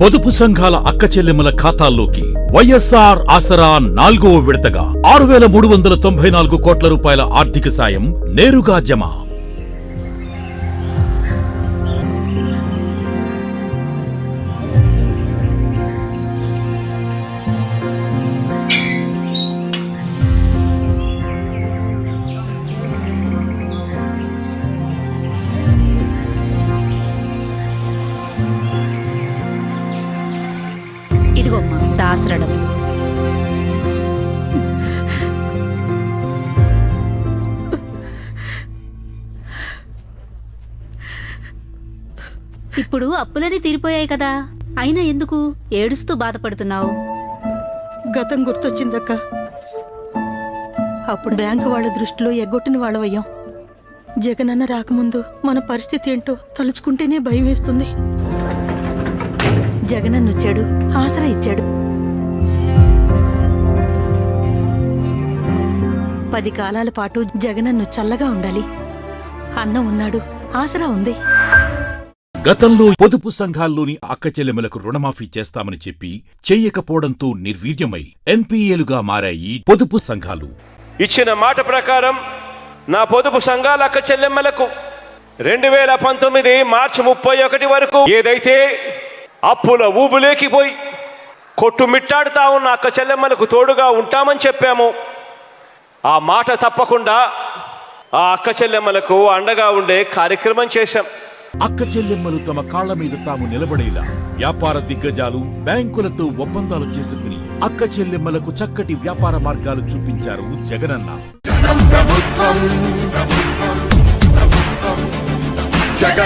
పొదుపు సంఘాల అక్క చెల్లెమ్మల ఖాతాల్లోకి వైఎస్ఆర్ ఆసరా నాలుగో విడతగా ఆరు వేల మూడు వందల తొంభై నాలుగు కోట్ల రూపాయల ఆర్థిక సాయం నేరుగా జమ. ఇదిగోమ్మా దాసరడం ఇప్పుడు అప్పులన్నీ తీరిపోయాయి కదా. అయినా ఎందుకు? ఏడుస్తూ బాధపడుతున్నావు. గతం గుర్తొచ్చిందక్క. అప్పుడు బ్యాంకు వాళ్ళ దృష్టిలో ఎగ్గొట్టిన వాళ్ళవయ్యాం జగనన్న రాకముందు మన పరిస్థితి ఏంటో తలుచుకుంటేనే భయం వేస్తుంది. జగనన్న వచ్చాడు. ఆసరా ఇచ్చాడు. పది కాలాల పాటు జగనన్ను చల్లగా ఉండాలి. అన్నం ఉన్నాడు. ఆసరా ఉంది. గతంలో పొదుపు సంఘాల్లోని అక్క చెల్లెమ్మలకు రుణమాఫీ చేస్తామని చెప్పి చెయ్యకపోవడంతో నిర్వీర్యమై ఎన్పీఏలుగా మారాయి పొదుపు సంఘాలు. ఇచ్చిన మాట ప్రకారం నా పొదుపు సంఘాల అక్క చెల్లెమ్మలకు రెండు వేల పంతొమ్మిది మార్చి ముప్పై ఒకటి వరకు ఏదైతే అప్పుల ఊబులేకిపోయి కొట్టుమిట్టాడుతా ఉన్న అక్క చెల్లెమ్మలకు తోడుగా ఉంటామని చెప్పామో. ఆ మాట తప్పకుండా ఆ అక్క చెల్లెమ్మలకు అండగా ఉండే కార్యక్రమం చేశాం. అక్క చెల్లెమ్మలు తమ కాళ్ళ మీద తాము నిలబడేలా వ్యాపార దిగ్గజాలు బ్యాంకులతో ఒప్పందాలు చేసుకుని అక్క చెల్లెమ్మలకు చక్కటి వ్యాపార మార్గాలు చూపించారు జగనన్న.